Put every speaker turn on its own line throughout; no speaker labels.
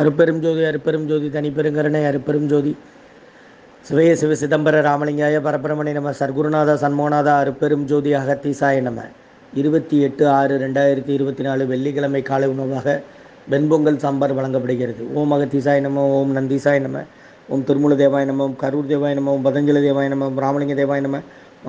அருப்பெரும் ஜோதி அருப்பெரும் ஜோதி தனிப்பெருங்கருணை அருப்பெரும் ஜோதி. சிவய சிவ சிதம்பர ராமலிங்காய பரபிரமணி நம. சர்க்குருநாதா சன்மோநாதா அருப்பெரும் ஜோதி அகத்தீசாய நம. இருபத்தி எட்டு ஆறு ரெண்டாயிரத்தி இருபத்தி நாலு வெள்ளிக்கிழமை காலை உணவாக வெண்பொங்கல் சாம்பார் வழங்கப்படுகிறது. ஓம் அகத்தீசாய நம ஓம் நந்தீசாய நம ஓம் திருமூல தேவாய நம ஓம் கரூர் தேவாய நம ஓம் தேவாய நம ஓம் ராமலிங்க தேவாய நம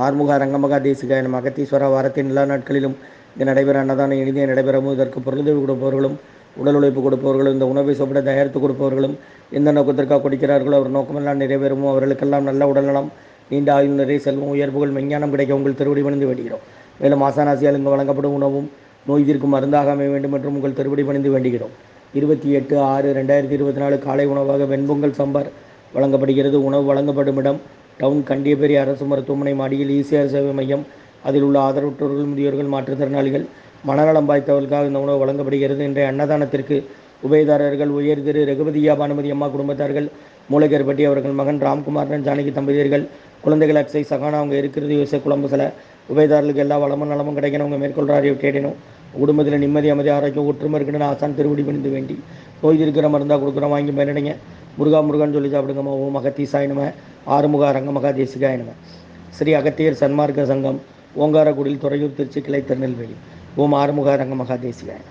ஆறுமுக ரங்கமகா தேசிகாய நம அகத்தீஸ்வர வாரத்தின் எல்லா நாட்களிலும் இங்கு நடைபெற அன்னதானம் இனிதே நடைபெறவும் இதற்கு பொருளுதவி கொடுப்பவர்களும் உடல் உழைப்பு கொடுப்பவர்களும் இந்த உணவை சாப்பிட தயாரித்து கொடுப்பவர்களும் எந்த நோக்கத்திற்காக கொடுக்கிறார்களோ அவர் நோக்கமெல்லாம் நிறைவேறுமோ. அவர்களுக்கெல்லாம் நல்ல உடல்நலம் நீண்ட ஆயுள் நிறைய செல்வம் உயர்வுகள் மெஞ்ஞானம் கிடைக்க உங்கள் திருவடி பணிந்து வேண்டுகிறோம். மேலும் ஆசானாசியால் இங்கு வழங்கப்படும் உணவும் நோய் தீர்க்கும் மருந்தாக அமைய வேண்டும் என்றும் உங்கள் திருவடி பணிந்து வேண்டுகிறோம். இருபத்தி எட்டு ஆறு ரெண்டாயிரத்தி இருபத்தி நாலு காலை உணவாக வெண்பொங்கல் சாம்பார் வழங்கப்படுகிறது. உணவு வழங்கப்படும் இடம் டவுன் கண்டியபேரி அரசு மருத்துவமனை மாடியில் ஈசிஆர் சேவை மையம் அதில் உள்ள ஆதரவற்றோர்கள் முதியோர்கள் மாற்றுத்திறனாளிகள் மனநலம் பாய்த்தவர்களுக்காக இந்த உணவு வழங்கப்படுகிறது. இன்றைய அன்னதானத்திற்கு உபயதாரர்கள் உயர் திரு ரகுபதியா பானுமதி அம்மா குடும்பத்தார்கள் மூலகர்பட்டி அவர்கள் மகன் ராம்குமாரன் ஜானகி தம்பதியர்கள் குழந்தைகள் அக்ஸை சகானா அவங்க இருக்கிறது யோசை குழம்பு சில. உபயதாரர்களுக்கு எல்லா வளமும் நலமும் கிடைக்கணும். அவங்க மேற்கொள்றாரு தேடினோம் குடும்பத்தில் நிம்மதி அமைதி ஆரோக்கியம் ஒற்றுமை இருக்குன்னு ஆசான் திருவடி பணிந்து வேண்டி. நோய் இருக்கிற மருந்தாக கொடுக்குறோம் வாங்கி பயனடைங்க. முருகா முருகான்னு சொல்லி சாப்பிடுங்கம்மா. ஓம் அகத்தீசாய ஆறுமுகா ஆறுமுக ரங்கமகா தேசிகாயினும ஸ்ரீ அகத்தியர் சன்மார்க்க சங்கம் ஓங்காரக்குடியில் துறையூர் திருச்சி கிளை திருநெல்வேலி. ஓம் ஆறுமுக ரங்க தேசிகாய